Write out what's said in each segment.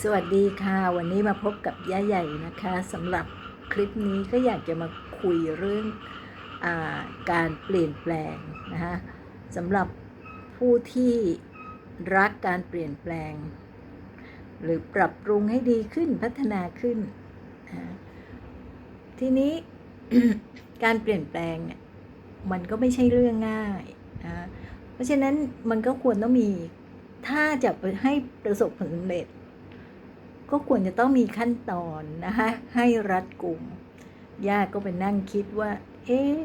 สวัสดีค่ะ วันนี้มาพบกับย่าใหญ่นะคะสำหรับคลิปนี้ก็อยากจะมาคุยเรื่องอาการเปลี่ยนแปลงนะคะสำหรับผู้ที่รักการเปลี่ยนแปลง หรือปรับปรุงให้ดีขึ้นพัฒนาขึ้น ทีนี้การเปลี่ยนแปลงเนี่ยมันก็ไม่ใช่เรื่องง่ายนะเพราะฉะนั้นมันก็ควรต้องมีถ้าจะให้ประสบผลสำเร็จ ก็ควรจะต้องมีขั้นตอนนะคะให้รัดกลุ่มย่าก็ไปนั่งคิดว่า เอ๊ะ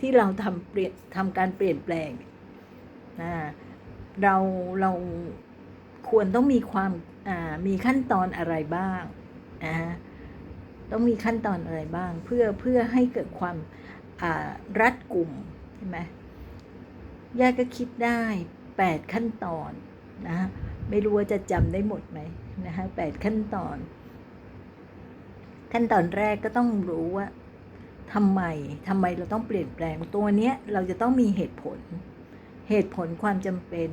ที่เราทำเปลี่ยนทำการเปลี่ยนแปลงนะเราเราควรต้องมีความมีขั้นตอนอะไรบ้างนะต้องมีขั้นตอนอะไรบ้าง เพื่อเพื่อให้เกิดความรัดกลุ่มใช่ไหมย่าก็คิดได้แปดขั้นตอนนะ ไม่รู้ว่าจะจำได้หมดไหม นะคะแปดขั้นตอน ขั้นตอนแรกก็ต้องรู้ว่าทำไมทำไมเราต้องเปลี่ยนแปลงตัวเนี้ยเราจะต้องมีเหตุผล เหตุผลความจำเป็น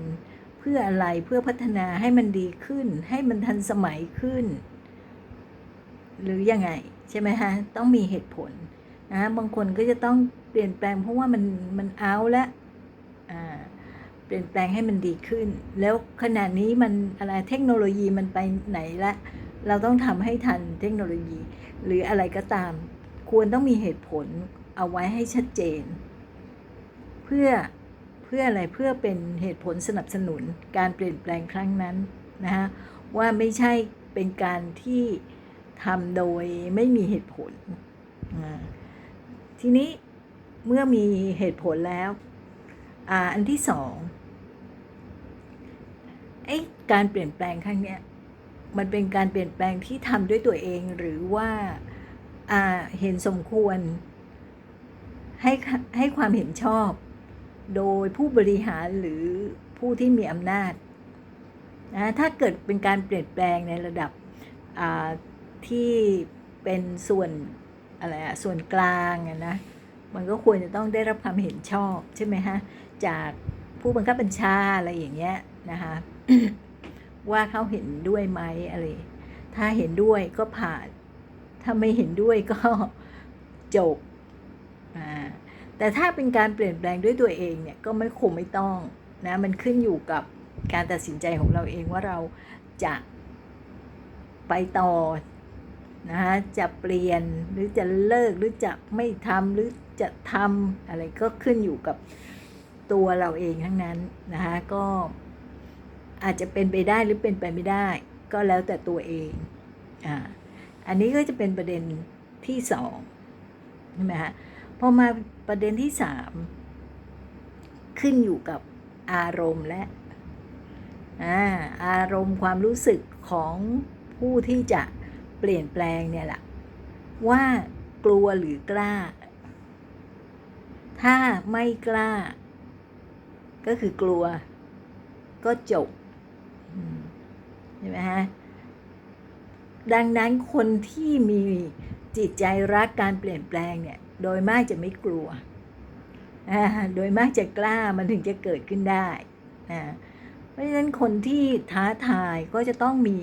เพื่ออะไรเพื่อพัฒนาให้มันดีขึ้น ให้มันทันสมัยขึ้น หรือยังไง ใช่ไหมฮะต้องมีเหตุผลนะบางคนก็จะต้องเปลี่ยนแปลงเพราะว่ามันมันเอาละอ่าเปลี่ยนแปลงให้มันดีขึ้น แล้วขณะนี้มันอะไรเทคโนโลยีมันไปไหนละเราต้องทำให้ทันเทคโนโลยี หรืออะไรก็ตาม ควรต้องมีเหตุผลเอาไว้ให้ชัดเจน เพื่อเพื่ออะไรเพื่อเป็นเหตุผลสนับสนุนการเปลี่ยนแปลงครั้งนั้นนะฮะว่าไม่ใช่เป็นการที่ทำโดยไม่มีเหตุผล ทีนี้เมื่อมีเหตุผลแล้วออันที่สอง การเปลี่ยนแปลงครั้งนี้มันเป็นการเปลี่ยนแปลงที่ทำด้วยตัวเองหรือว่าเห็นสมควร ให้ให้ความเห็นชอบ โดยผู้บริหารหรือผู้ที่มีอำนาจนะถ้าเกิดเป็นการเปลี่ยนแปลงในระดับที่เป็นส่วนอะไรอะส่วนกลางนะมันก็ควรจะต้องได้รับความเห็นชอบใช่ไหมฮะจากผู้บังคับบัญชาอะไรอย่างเงี้ยนะคะ ว่าเขาเห็นด้วยไหมอะไร ถ้าเห็นด้วยก็ผ่าน ถ้าไม่เห็นด้วยก็จบอ่าแต่ถ้าเป็นการเปลี่ยนแปลงด้วยตัวเองเนี่ยก็ไม่คงไม่ต้องนะมันขึ้นอยู่กับการตัดสินใจของเราเองว่าเราจะไปต่อนะคะจะเปลี่ยนหรือจะเลิกหรือจะไม่ทำหรือจะทำอะไรก็ขึ้นอยู่กับตัวเราเองทั้งนั้นนะคะก็ อาจจะเป็นไปได้หรือเป็นไปไม่ได้ ก็แล้วแต่ตัวเองอ่าอันนี้ก็จะเป็นประเด็นที่สองใช่ไหมฮะพอมาประเด็นที่สามขึ้นอยู่กับอารมณ์และอ่าอารมณ์ความรู้สึกของผู้ที่จะเปลี่ยนแปลงเนี่ยแหละว่ากลัวหรือกล้า ถ้าไม่กล้า ก็คือกลัว ก็จบ อืมใช่ไหมฮะดังนั้นคนที่มีจิตใจรักการเปลี่ยนแปลงเนี่ย โดยมากจะไม่กลัว โดยมากจะกล้ามันถึงจะเกิดขึ้นได้ เพราะฉะนั้นคนที่ท้าทายก็จะต้องมี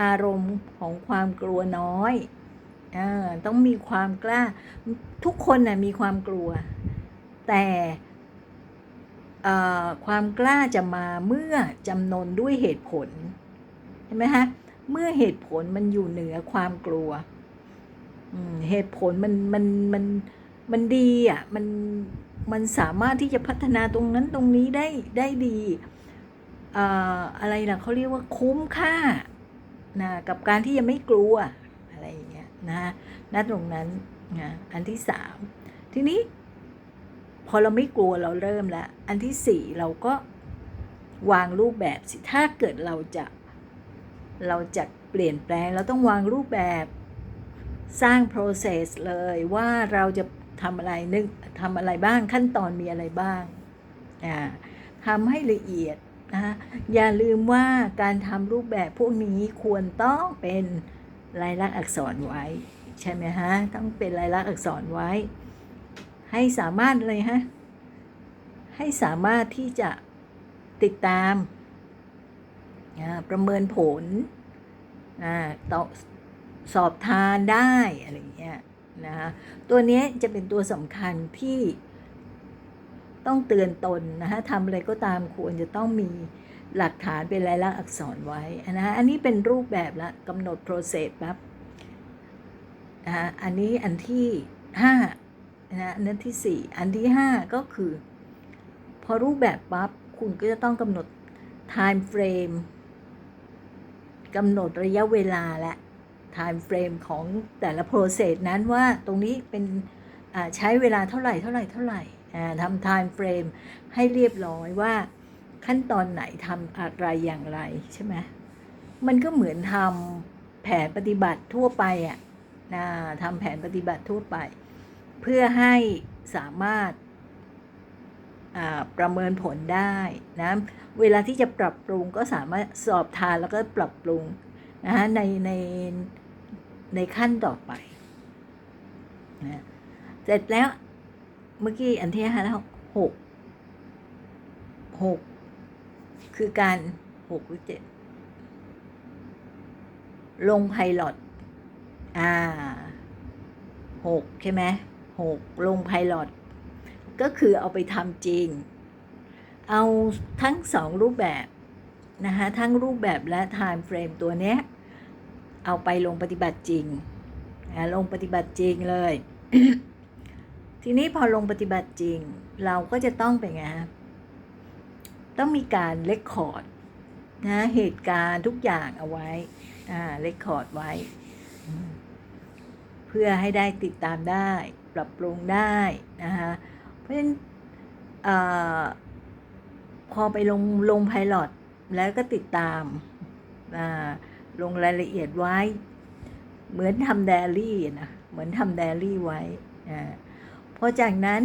อารมณ์ของความกลัวน้อยอต้องมีความกล้า ทุกคนนะ่ะมีความกลัว แต่ ความกล้าจะมาเมื่อจำนนด้วยเหตุผลเห็นไหมฮะเมื่อเหตุผลมันอยู่เหนือความกลัวเหตุผลมันมันมันมันดีอะมันมันสามารถที่จะพัฒนาตรงนั้นตรงนี้ได้ได้ดีอะไรล่ะเขาเรียกว่าคุ้มค่านะกับการที่ยังไม่กลัวอะไรอย่างเงี้ยนะณตรงนั้นนะอันที่สามทีนี้ พอเราไม่กลัวเราเริ่มแล้ว อันที่สี่เราก็วางรูปแบบสิ ถ้าเกิดเราจะ เราจะเปลี่ยนแปลง เราต้องวางรูปแบบสร้าง process เลยว่าเราจะทำอะไรนึกทำอะไรบ้างขั้นตอนมีอะไรบ้างอ่าทำให้ละเอียดนะอย่าลืมว่าการทำรูปแบบพวกนี้ควรต้องเป็นลายลักษณ์อักษรไว้ ใช่ไหมฮะ ต้องเป็นลายลักษณ์อักษรไว้ ให้สามารถเลยฮะ ให้สามารถที่จะติดตาม ประเมินผลต่อสอบทานได้อะไรเงี้ยนะคะตัวนี้จะเป็นตัวสำคัญที่ต้องเตือนตนนะคะทำอะไรก็ตามควรจะต้องมีหลักฐานเป็นลายลักษณ์อักษรไว้นะคะอันนี้เป็นรูปแบบละกำหนด process ปั๊บนะคะอันนี้อันที่ห้า นะอันนั้นที่สี่อันที่ห้าก็คือ พอรูปแบบปั๊บคุณก็จะต้องกำหนด time frame กำหนดระยะเวลาและ time frame ของแต่ละ process นั้นว่าตรงนี้เป็นใช้เวลาเท่าไหร่เท่าไหร่เท่าไหร่ทำ time frame ให้เรียบร้อยว่าขั้นตอนไหนทำอะไรอย่างไรใช่ไหมมันก็เหมือนทำแผนปฏิบัติทั่วไปอะนะทำแผนปฏิบัติทั่วไป เพื่อให้สามารถาประเมินผลได้นะเวลาที่จะปรับปรุงก็สามารถสอบทานแล้วก็ปรับปรุงนะคะในในในขั้นต่อไปนะเสร็จแล้วเมื่อกี้อันที่ห้าแล้วหกหกคือการหกหรือเจ็ดลงไพลอตอ่าหกใช่ไหม หกลงไพลอตก็คือเอาไปทำจริง เอาทั้งสองรูปแบบนะคะทั้งรูปแบบและ time frame ตัวเนี้ย เอาไปลงปฏิบัติจริงนะลงปฏิบัติจริงเลย ทีนี้พอลงปฏิบัติจริง เราก็จะต้องเป็นไงฮะต้องมีการเลคคอร์ดนะเหตุการณ์ทุกอย่างเอาไว้ อ่าเลคคอร์ดไว้ เพื่อให้ได้ติดตามได้ ปรับปรุงได้นะคะเพราะฉะนั้นพอไปลงลงไพลอตแล้วก็ติดตามาลงรายละเอียดไว้ เหมือนทำไดรี่นะเหมือนทำไดรี่ไว้อ่าพอจากนั้น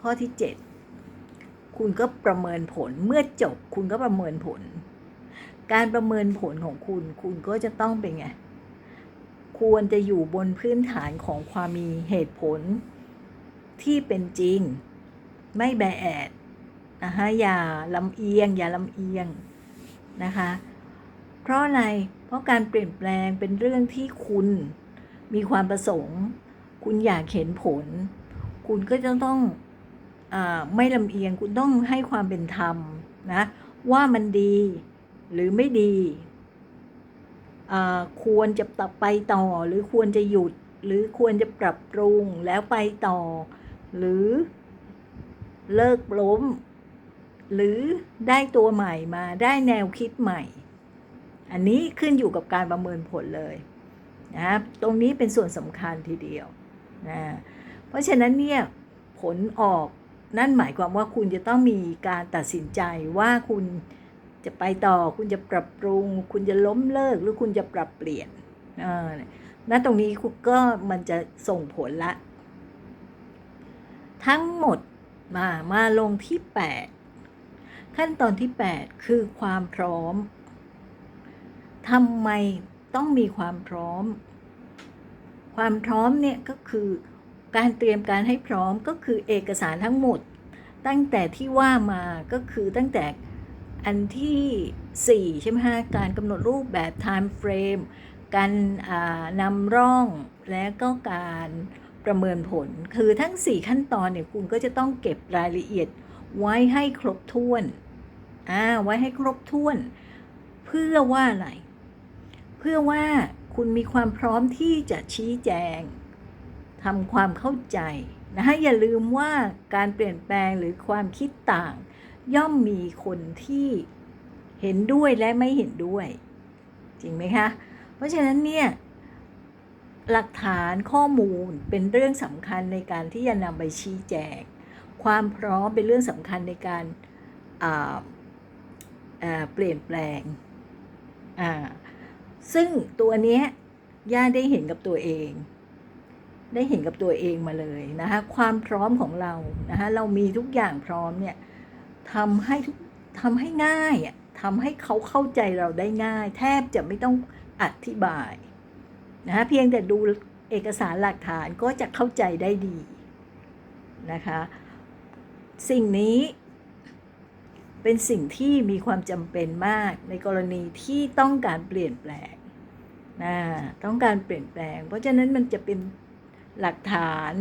ข้อที่ 7 คุณก็ประเมินผลเมื่อจบคุณก็ประเมินผล การประเมินผลของคุณ คุณก็จะต้องเป็นไง ควรจะอยู่บนพื้นฐานของความมีเหตุผล ที่เป็นจริง ไม่แบแอดนะคะอย่าลำเอียง อย่าลำเอียงนะคะ เพราะอะไร เพราะการเปลี่ยนแปลงเป็นเรื่องที่คุณมีความประสงค์ คุณอยากเห็นผล คุณก็จะต้องอไม่ลำเอียง คุณต้องให้ความเป็นธรรมนะ ว่ามันดีหรือไม่ดี ควรจะต่อไปต่อ หรือควรจะหยุด หรือควรจะปรับปรุงแล้วไปต่อ หรือเลิกล้ม หรือได้ตัวใหม่มาได้แนวคิดใหม่ อันนี้ขึ้นอยู่กับการประเมินผลเลยนะครับตรงนี้เป็นส่วนสำคัญทีเดียวนะเพราะฉะนั้นเนี่ยผลออกนั่นหมายความว่าคุณจะต้องมีการตัดสินใจว่าคุณ จะไปต่อคุณจะปรับปรุง คุณจะล้มเลิกหรือคุณจะปรับเปลี่ยนอ่าณตรงนี้ก็มันจะส่งผลละ ทั้งหมดมามาลงที่ 8 ขั้นตอนที่ 8 คือความพร้อมทำไมต้องมีความพร้อม ความพร้อมเนี่ยก็คือการเตรียมการให้พร้อมก็คือเอกสารทั้งหมด ตั้งแต่ที่ว่ามาก็คือตั้งแต่ อันที่ 4 ใช่ไหมฮะการกำหนดรูปแบบ time frame การนำร่องและก็การประเมินผล คือทั้ง 4 ขั้นตอนเนี่ยคุณก็จะต้องเก็บรายละเอียดไว้ให้ครบถ้วนอ่าไว้ให้ครบถ้วน เพื่อว่าอะไร เพื่อว่าคุณมีความพร้อมที่จะชี้แจงทำความเข้าใจนะคะอย่าลืมว่าการเปลี่ยนแปลงหรือความคิดต่าง ย่อมมีคนที่เห็นด้วยและไม่เห็นด้วย จริงไหมคะ เพราะฉะนั้นเนี่ยหลักฐานข้อมูลเป็นเรื่องสำคัญในการที่จะนำไปชี้แจง ความพร้อมเป็นเรื่องสำคัญในการเปลี่ยนแปลง ซึ่งตัวนี้ย่าได้เห็นกับตัวเอง ได้เห็นกับตัวเองมาเลยนะคะความพร้อมของเรานะคะเรามีทุกอย่างพร้อมเนี่ย ทำให้ทำให้ง่ายอะทำให้เขาเข้าใจเราได้ง่าย แทบจะไม่ต้องอธิบายนะคะเพียงแต่ดูเอกสารหลักฐานก็จะเข้าใจได้ดีนะคะสิ่งนี้เป็นสิ่งที่มีความจำเป็นมากในกรณีที่ต้องการเปลี่ยนแปลงนะต้องการเปลี่ยนแปลง เพราะฉะนั้นมันจะเป็นหลักฐาน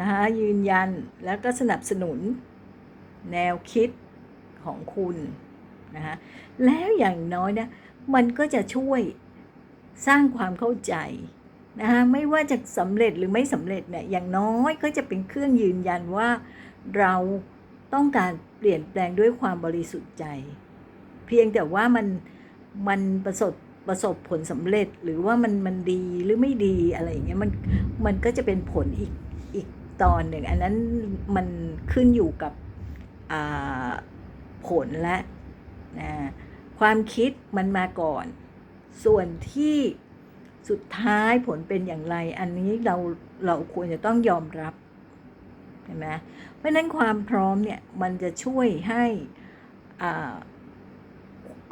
นะคะยืนยันแล้วก็สนับสนุน แนวคิดของคุณนะคะแล้วอย่างน้อยนะมันก็จะช่วยสร้างความเข้าใจนะคะไม่ว่าจะสำเร็จหรือไม่สำเร็จเนี่ยอย่างน้อยก็จะเป็นเครื่องยืนยันว่าเราต้องการเปลี่ยนแปลงด้วยความบริสุทธิ์ใจ เพียงแต่ว่ามันมันประสบประสบผลสำเร็จหรือว่ามันมันดีหรือไม่ดีอะไรอย่างเงี้ยมันมันก็จะเป็นผลอีกอีกตอนหนึ่ง อันนั้นมันขึ้นอยู่กับ ผลและนะความคิดมันมาก่อน ส่วนที่สุดท้ายผลเป็นอย่างไร อันนี้เราเราควรจะต้องยอมรับเห็นไหมเพราะนั้นความพร้อมเนี่ยมันจะช่วยให้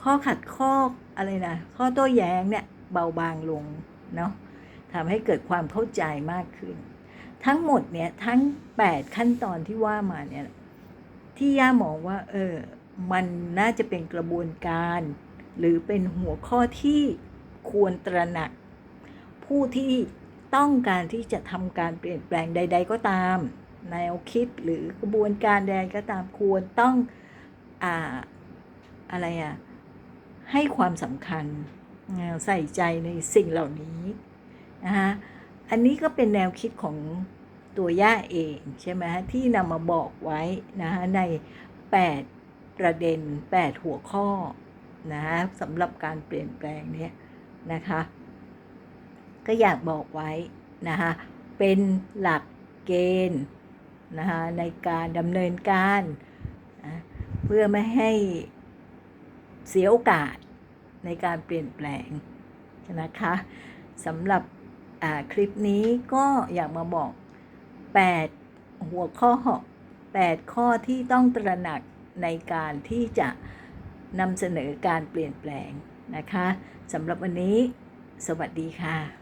ข้อขัดข้ออะไรนะข้อโต้แย้งเนี่ยเบาบางลงเนาะทำให้เกิดความเข้าใจมากขึ้น ทั้งหมดเนี่ยทั้ง 8 ขั้นตอนที่ว่ามาเนี่ย ที่ย่ามองว่า เออ มันน่าจะเป็นกระบวนการ หรือเป็นหัวข้อที่ควรตระหนัก ผู้ที่ต้องการที่จะทำการเปลี่ยนแปลงใด ๆ ก็ตามแนวคิดหรือกระบวนการใดก็ตามควรต้องอ่าอะไรอะให้ความสำคัญใส่ใจในสิ่งเหล่านี้นะคะอันนี้ก็เป็นแนวคิดของ ตัวย่าเองใช่ไหมฮะที่นำมาบอกไว้นะคะใน 8 ประเด็น 8 หัวข้อนะคะสำหรับการเปลี่ยนแปลงเนี้ยนะคะก็อยากบอกไว้นะคะเป็นหลักเกณฑ์นะคะในการดำเนินการนะเพื่อไม่ให้เสียโอกาสในการเปลี่ยนแปลงนะคะสำหรับคลิปนี้ก็อยากมาบอก 8 หัวข้อ 8 ข้อที่ต้องตระหนักในการที่จะนำเสนอการเปลี่ยนแปลงนะคะสำหรับวันนี้ สวัสดีค่ะ